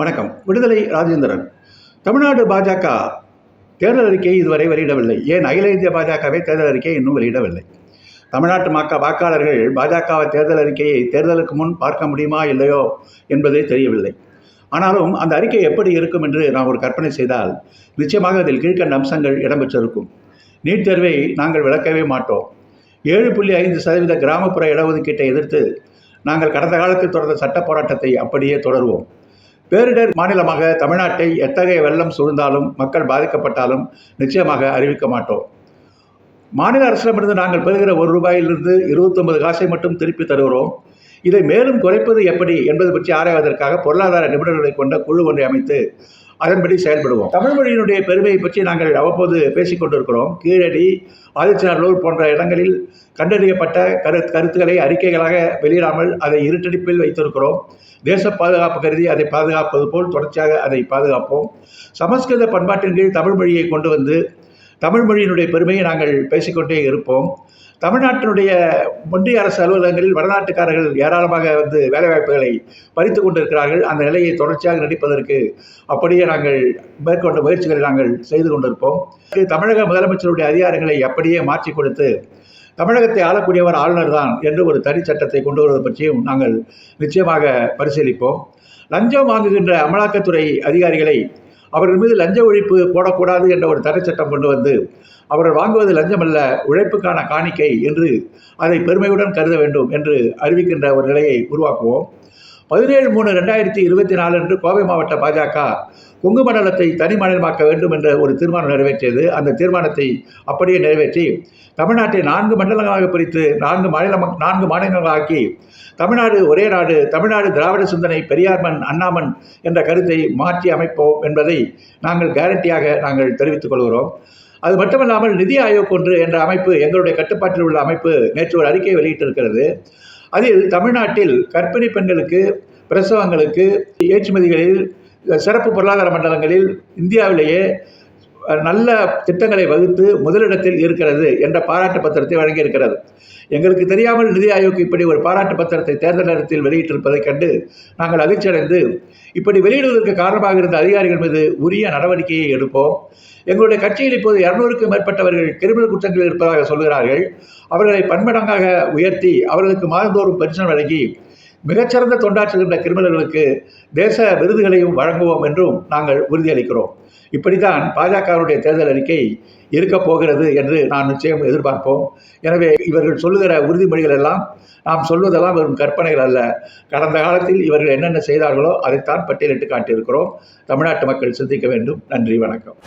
வணக்கம். விடுதலை ராஜேந்திரன். தமிழ்நாடு பாஜக தேர்தல் அறிக்கையை இதுவரை வெளியிடவில்லை. ஏன் அகில இந்திய பாஜகவே தேர்தல் அறிக்கையை இன்னும் வெளியிடவில்லை? தமிழ்நாட்டு மக்க வாக்காளர்கள் பாஜகவை தேர்தல் அறிக்கையை தேர்தலுக்கு முன் பார்க்க முடியுமா இல்லையோ என்பதே தெரியவில்லை. ஆனாலும் அந்த அறிக்கை எப்படி இருக்கும் என்று நாம் ஒரு கற்பனை செய்தால் நிச்சயமாக அதில் கீழ்க்கண்ட அம்சங்கள் இடம்பெற்றிருக்கும். நீட் தேர்வை நாங்கள் விளக்கவே மாட்டோம். ஏழு புள்ளி ஐந்து சதவீத கிராமப்புற இடஒதுக்கீட்டை எதிர்த்து நாங்கள் கடந்த காலத்தில் தொடர்ந்த சட்ட போராட்டத்தை அப்படியே தொடர்வோம். பேரிடர் மாநிலமாக தமிழ்நாட்டை எத்தகைய வெள்ளம் சூழ்ந்தாலும் மக்கள் பாதிக்கப்பட்டாலும் நிச்சயமாக அறிவிக்க மாட்டோம். மாநில அரசிடமிருந்து நாங்கள் பெறுகிற ஒரு ரூபாயிலிருந்து இருபத்தொன்பது காசை மட்டும் திருப்பி தருகிறோம். இதை மேலும் குறைப்பது எப்படி என்பது பற்றி ஆராய்வதற்காக பொருளாதார நிபுணர்களை கொண்ட குழு ஒன்றை அமைத்து அதன்படி செயல்படுவோம். தமிழ் மொழியினுடைய பெருமையை பற்றி நாங்கள் அவ்வப்போது பேசிக் கொண்டிருக்கிறோம் கீழடி ஆதிச்சநல்லூர் போன்ற இடங்களில் கண்டறியப்பட்ட கரு கருத்துக்களை அறிக்கைகளாக வெளியிடாமல் அதை இருட்டடிப்பில் வைத்திருக்கிறோம். தேச பாதுகாப்பு கருதி அதை பாதுகாப்பது போல் தொடர்ச்சியாக அதை பாதுகாப்போம். சமஸ்கிருத பண்பாட்டின் கீழ் தமிழ் மொழியை கொண்டு வந்து தமிழ் மொழியினுடைய பெருமையை நாங்கள் பேசிக்கொண்டே இருப்போம். தமிழ்நாட்டினுடைய ஒன்றிய அரசு அலுவலகங்களில் வடநாட்டுக்காரர்கள் ஏராளமாக வந்து வேலைவாய்ப்புகளை பறித்து கொண்டிருக்கிறார்கள். அந்த நிலையை தொடர்ச்சியாக நடிப்பதற்கு அப்படியே நாங்கள் மேற்கொண்ட முயற்சிகளை நாங்கள் செய்து கொண்டிருப்போம். தமிழக முதலமைச்சருடைய அதிகாரங்களை அப்படியே மாற்றி கொடுத்து தமிழகத்தை ஆளக்கூடியவர் ஆளுநர் தான் என்று ஒரு தனி சட்டத்தை கொண்டு வருவது பற்றியும் நாங்கள் நிச்சயமாக பரிசீலிப்போம். லஞ்சம் வாங்குகின்ற அமலாக்கத்துறை அதிகாரிகளை அவர்கள் மீது லஞ்ச ஒழிப்பு போடக்கூடாது என்ற ஒரு தடைச்சட்டம் கொண்டு வந்து அவர்கள் வாங்குவது லஞ்சமல்ல உழைப்புக்கான காணிக்கை என்று அதை பெருமையுடன் கருத வேண்டும் என்று அறிவிக்கின்ற ஒரு நிலையை உருவாக்குவோம். பதினேழு மூணு ரெண்டாயிரத்தி இருபத்தி நாலு அன்று கோவை மாவட்ட பாஜக கொங்கு மண்டலத்தை தனி மாநிலமாக்க வேண்டும் என்ற ஒரு தீர்மானம் நிறைவேற்றியது. அந்த தீர்மானத்தை அப்படியே நிறைவேற்றி தமிழ்நாட்டை நான்கு மண்டலங்களாக பிரித்து நான்கு மாநிலம் நான்கு மாநிலங்களாக்கி தமிழ்நாடு ஒரே நாடு தமிழ்நாடு திராவிட சிந்தனை பெரியார்மன் அண்ணாமன் என்ற கருத்தை மாற்றி அமைப்போம் என்பதை நாங்கள் கேரண்டியாக நாங்கள் தெரிவித்துக் கொள்கிறோம். அது மட்டுமல்லாமல் நிதி ஆயோக் ஒன்று என்ற அமைப்பு எங்களுடைய கட்டுப்பாட்டில் உள்ள அமைப்பு நேற்று ஒரு அறிக்கை வெளியிட்டிருக்கிறது. அதில் தமிழ்நாட்டில் கர்ப்பிணி பெண்களுக்கு பிரசவங்களுக்கு ஏற்றுமதிகளில் சிறப்பு பொருளாதார மண்டலங்களில் இந்தியாவிலேயே நல்ல திட்டங்களை வகுத்து முதலிடத்தில் இருக்கிறது என்ற பாராட்டு பத்திரத்தை வழங்கியிருக்கிறது. எங்களுக்கு தெரியாமல் நிதி ஆயோக் இப்படி ஒரு பாராட்டு பத்திரத்தை தேர்தல் நேரத்தில் வெளியிட்டிருப்பதைக் கண்டு நாங்கள் அதிர்ச்சியடைந்து இப்படி வெளியிடுவதற்கு காரணமாக இருந்த அதிகாரிகள் மீது உரிய நடவடிக்கையை எடுப்போம். எங்களுடைய கட்சியில் இப்போது இரநூறுக்கும் மேற்பட்டவர்கள் கிரிமினல் குற்றங்கள் இருப்பதாக சொல்கிறார்கள். அவர்களை பன்மடங்காக உயர்த்தி அவர்களுக்கு மாதந்தோறும் பென்ஷன் வழங்கி மிகச்சிறந்த தொண்டாற்றுகின்ற கிரிமினல்களுக்கு தேச விருதுகளையும் வழங்குவோம் என்றும் நாங்கள் உறுதியளிக்கிறோம். இப்படித்தான் பாஜகவுடைய தேர்தல் அறிக்கை இருக்கப் போகிறது என்று நான் நிச்சயம் எதிர்பார்ப்போம். எனவே இவர்கள் சொல்லுகிற உறுதிமொழிகள் எல்லாம் நாம் சொல்வதெல்லாம் வெறும் கற்பனைகள் அல்ல. கடந்த காலத்தில் இவர்கள் என்னென்ன செய்தார்களோ அதைத்தான் பட்டியலிட்டு காட்டியிருக்கிறோம். தமிழ்நாட்டு மக்கள் சிந்திக்க வேண்டும். நன்றி வணக்கம்.